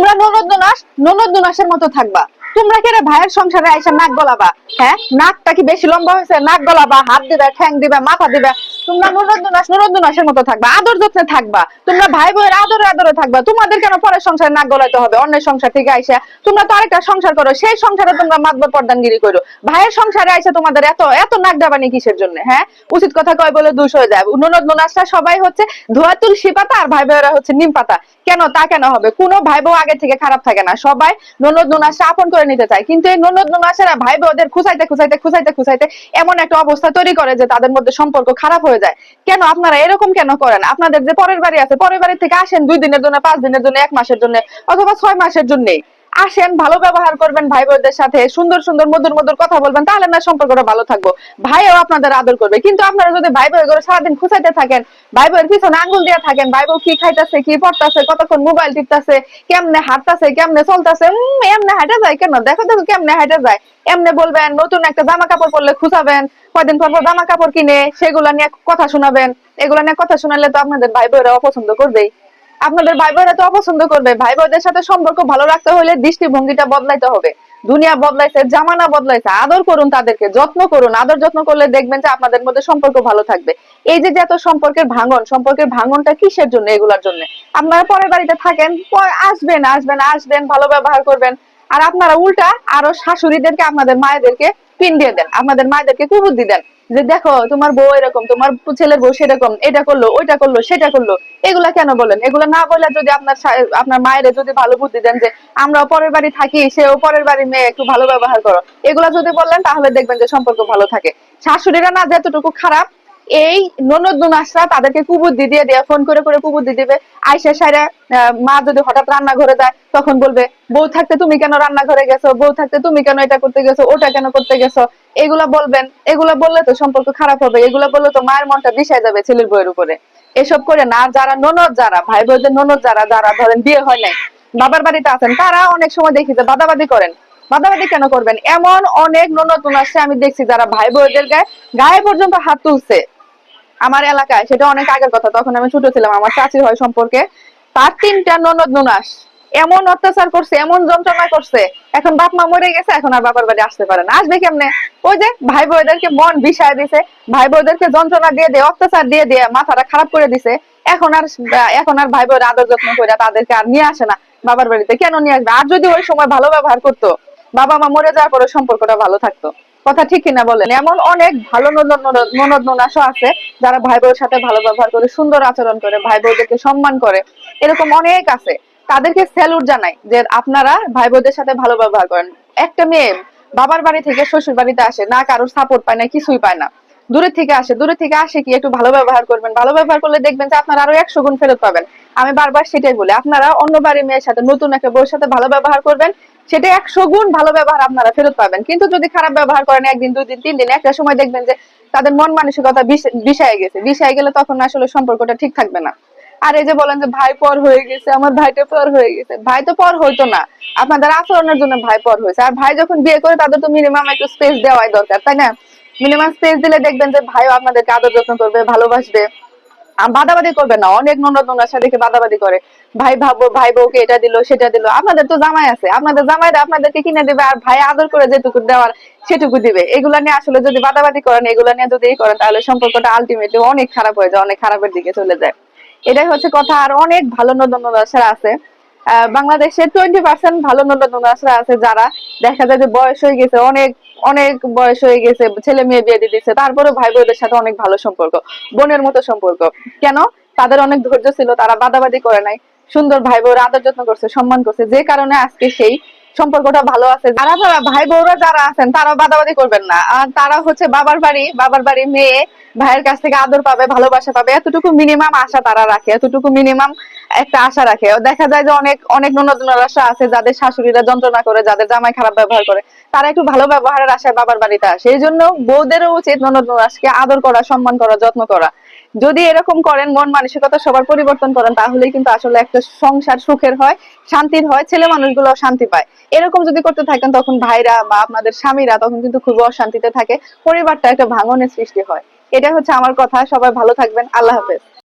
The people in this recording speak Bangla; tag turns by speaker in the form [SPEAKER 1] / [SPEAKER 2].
[SPEAKER 1] তোমরা ননদ দুনাস ননদ মতো থাকবা। তোমরা কেন ভাইয়ের সংসারে আইসা নাক গলাবা? হ্যাঁ? নাকটা কি বেশি লম্বা হয়েছে? নাক গলাবা, হাত দিবে, ঠ্যাং দিবে, মাথা দিবে। তোমরা ননদ দুনাসের মতো থাকবা, আদর যত্নে থাকবা। তোমরা ভাই বোনের আদরে আদরে থাকবা। তোমাদের কেন পরের সংসারে নাক গলাইতে হবে, অন্যের সংসার থেকে আইসা। তোমরা তো আরেকটা সংসার করো, সেই সংসারে তোমরা মাতবর পর্দানগিরি করো। ভাইয়ের সংসারে আইসা তোমাদের এত এত নাক ডাবানি কিসের জন্য হ্যাঁ? উচিত কথা কয় বলে দুষ হয়ে যায়। ননদ ননাসরা সবাই হচ্ছে ধোয়া তুলসী পাতা আর ভাই বোনেরা হচ্ছে নিম পাতা। কেন? তা কেন হবে? কোনো ভাই বউ আগে থেকে খারাপ থাকে না। সবাই ননদ ননাসরা আপন করে নিতে চায়। কিন্তু এই ননদ ননাসেরা ভাই বোনদের খুঁচাইতে খুঁচাইতে খুঁচাইতে খুঁচাইতে এমন একটা অবস্থা তৈরি করে যে তাদের মধ্যে সম্পর্ক খারাপ হয়ে যায়। কেন আপনারা এরকম কেন করেন? আপনাদের যে পরের বাড়ি আছে, পরের বাড়ি থেকে আসেন দুই দিনের জন্য, পাঁচ দিনের জন্য, এক মাসের জন্য, অথবা ছয় মাসের জন্য আসেন, ভালো ব্যবহার করবেন ভাই বোনদের সাথে, সুন্দর সুন্দর মধুর মধুর কথা বলবেন, তাহলে না সম্পর্কটা ভালো থাকব। ভাইও আপনাদের আদর করবে। কিন্তু আপনারা যদি ভাই বোন করে সারাদিন খুঁচাইতে থাকেন, ভাই বোনের পিছনে আঙ্গুল দিয়ে থাকেন, ভাই বউ কি খাইতেছে, কি পড়তাছে, কতক্ষণ মোবাইল টিপতাছে, কেমনে হাঁটতাছে, কেমনে চলতেছে এমনে হাঁটে যায় কেন? দেখো দেখো কেমনে হাঁটে যায়। এমনে বলবেন, নতুন একটা জামা কাপড় পরলে খুঁচাবেন, কয়দিন পর জামা কাপড় কিনে সেগুলা নিয়ে কথা শোনাবেন। এগুলা নিয়ে কথা শোনালে তো আপনাদের ভাই বোনেরা অপছন্দ করবেই। আপনাদের ভাই বোনেরা তো অপছন্দ করবে। ভাই বোনদের সাথে সম্পর্ক ভালো রাখতে হলে দৃষ্টিভঙ্গিটা বদলাইতে হবে। দুনিয়া বদলাইছে, জামানা বদলাইছে। আদর করুন তাদেরকে, যত্ন করুন। আদর যত্ন করলে দেখবেন যে আপনাদের মধ্যে সম্পর্ক ভালো থাকবে। এই যে এত সম্পর্কের ভাঙন, সম্পর্কের ভাঙনটা কিসের জন্য এগুলার জন্য? আপনারা পরের বাড়িতে থাকেন আসবেন আসবেন আসবেন, ভালো ব্যবহার করবেন। আর আপনারা উল্টা আরও শাশুড়িদেরকে, আপনাদের মায়েদেরকে পিন দিয়ে দেন। আপনাদের মায়েদেরকে কুবুদ্ধি দেন। যে দেখো, তোমার বউ এরকম, তোমার ছেলের বউ সেরকম, এটা করল, ওইটা করল, সেটা করল, এগুলা কেন বলেন? এগুলা না বলে যদি আপনার আপনার মায়ের যদি ভালো বুদ্ধি দেন যে আমরা পরের বাড়ি থাকি, সেও পরের বাড়ি মেয়ে, একটু ভালো ব্যবহার করো। এগুলা যদি বললেন তাহলে দেখবেন যে সম্পর্ক ভালো থাকে। শাশুড়িরা না যে এতটুকু খারাপ এই ননদ নুনাসরা তাদেরকে কুবুদ্ধি দিয়ে দিয়ে ফোন করে করে কুবুদ্ধি দিবে। আইসা সাইরা আহ, মা যদি হঠাৎ রান্না ঘরে যায় তখন বলবে বউ থাকতে তুমি কেন রান্না ঘরে গেছো? বউ থাকতে তুমি কেন এটা করতে গেছো? ওটা কেন করতে গেছো? এগুলা বলবেন এগুলা বললে তো সম্পর্ক খারাপ হবে। এগুলা বললে তো মায়ের মনটা বিষায় যাবে ছেলের বউয়ের উপরে। এসব করে না যারা ননদ যারা ভাই বোনদের ননদ যারা যারা ধরেন বিয়ে হয় নাই বাবার বাড়িতে আছেন তারা অনেক সময় দেখি যে বাদাবাদি করেন। বাদাবাদি কেন করবেন? এমন অনেক ননদ আছে আমি দেখছি যারা ভাই বোনদের গায়ে গায়ে পর্যন্ত হাত তুলছে। আমার এলাকায়, সেটা অনেক আগের কথা, তখন আমি ছোট ছিলাম, আমার চাচির হয় সম্পর্কে, তার তিনটা ননদ নুনাস, এমন অত্যাচার করছে, এমন যন্ত্রণা করছে, এখন বাপ মা মরে গেছে, এখন আর বাবার বাড়ি আসতে পারে না। আসবে কেমনে? ওই যে ভাই বোনদেরকে মন বিষায় দিছে, ভাই বোনদেরকে যন্ত্রণা দিয়ে দিয়ে, অত্যাচার দিয়ে দিয়ে মাথাটা খারাপ করে দিছে, এখন আর এখন আর ভাই বোন আদর যত্ন করে তাদেরকে আর নিয়ে আসে না, বাবার বাড়িতে। কেন নিয়ে আসবে? আর যদি ওই সময় ভালো ব্যবহার করতো, বাবা মা মরে যাওয়ার পরে সম্পর্কটা ভালো থাকতো। কথা ঠিক কিনা বলেন। এমন অনেক ভালো ননদ ননদ আছে, যারা ভাই বোনের সাথে ভালো ব্যবহার করে, সুন্দর আচরণ করে ভাই বোনদেরকে সম্মান করে, এরকম অনেক আছে। তাদেরকে স্যালুট জানাই যে আপনারা ভাই বোনদের সাথে ভালো ব্যবহার করেন। একটা মেয়ে বাবার বাড়ি থেকে শ্বশুর বাড়িতে আসে, না কারোর সাপোর্ট পায় না, কিছুই পায় না। দূরে থেকে আসে দূরে থেকে আসে কি একটু ভালো ব্যবহার করবেন? ভালো ব্যবহার করলে দেখবেন যে আপনারা আরও একশো গুণ ফেরত পাবেন। আমি বারবার সেটাই বলি, আপনারা অন্য বাড়ির মেয়ের সাথে নতুন একটা বউর সাথে ভালো ব্যবহার করবেন সেটা একশো গুণ ভালো ব্যবহার আপনারা ফেরত পাবেন। কিন্তু যদি খারাপ ব্যবহার করেন, একদিন, দুই দিন, তিন দিন, একটা সময় দেখবেন যে তাদের মন মানসিকতা বিষ- বিষায় গেছে। বিষায় গেলে তখন আসলে সম্পর্কটা ঠিক থাকবে না। আর এই যে বলেন যে ভাই পর হয়ে গেছে, আমার ভাইটা পর হয়ে গেছে। ভাই তো পর হইতো না। আপনাদের আচরণের জন্য ভাই পর হয়েছে। আর ভাই যখন বিয়ে করে, তাদের তো মিনিমাম একটু স্পেস দেওয়াই দরকার, তাই না? মিনিমাম স্পেস দিলে দেখবেন যে ভাইও আপনাদেরকে আদর যত্ন করবে, ভালোবাসবে। বাদাবাদি করবে না, অনেক ননদ ননার সাথে বাদাবাদি করে। ভাই ভাবো, ভাই বউকে এটা দিল, সেটা দিল। আপনাদের তো জামাই আছে, আপনাদের জামাইরা আপনাদেরকে কিনে দিবে আর ভাই আদর করে যেটুকু দেওয়ার সেটুকু দিবে। এগুলা নিয়ে আসলে যদি বাদাবাদি করেন, এগুলা নিয়ে যদি করেন, তাহলে সম্পর্কটা আলটিমেটলি অনেক খারাপ হয়ে যায়, অনেক খারাপের দিকে চলে যায়। এটাই হচ্ছে কথা। আর অনেক ভালো নন্দন নদাসরা আছে বাংলাদেশে টোয়েন্টি পার্সেন্ট ভালো নন্দন নদাসরা আছে যারা। দেখা যায় যে বয়স হয়ে গেছে, অনেক অনেক বয়স হয়ে গেছে, ছেলে মেয়ে বিয়ে দিয়ে দিচ্ছে তারপরে ভাই বোনদের সাথে অনেক ভালো সম্পর্ক, বোনের মতো সম্পর্ক। কেন? তাদের অনেক ধৈর্য ছিল, তারা বাদাবাদি করে নাই। সুন্দর ভাই বোর আদর যত্ন করছে, সম্মান করছে, যে কারণে আজকে সেই সম্পর্কটা ভালো আছে। যারা যারা ভাই বউরা যারা আছেন, তারা বাদাবাদি করবেন না। আর তারা হচ্ছে বাবার বাড়ি বাবার বাড়ি মেয়ে, ভাইয়ের কাছ থেকে আদর পাবে, ভালোবাসা পাবে। এতটুকু মিনিমাম আশা তারা রাখে, এতটুকু মিনিমাম একটা আশা রাখে। দেখা যায় যে অনেক অনেক ননদ আশা আছে যাদের শাশুড়িরা যন্ত্রণা করে, যাদের জামাই খারাপ ব্যবহার করে। তারা একটু ভালো ব্যবহারের আশায় বাবার বাড়িতে আসে। এই জন্য বউদেরও উচিত ননদ ননাসকে আদর করা, সম্মান করা, যত্ন করা। যদি এরকম করেন, মন মানসিকতা সবার পরিবর্তন করেন তাহলে কিন্তু আসলে একটা সংসার সুখের হয়, শান্তির হয়, ছেলে মানুষগুলো শান্তি পায়। এরকম যদি করতে থাকেন, তখন ভাইরা বা আপনাদের স্বামীরা তখন কিন্তু খুব অশান্তিতে থাকে। পরিবারটা একটা ভাঙনের সৃষ্টি হয়। এটা হচ্ছে আমার কথা। সবাই ভালো থাকবেন। আল্লাহ হাফেজ।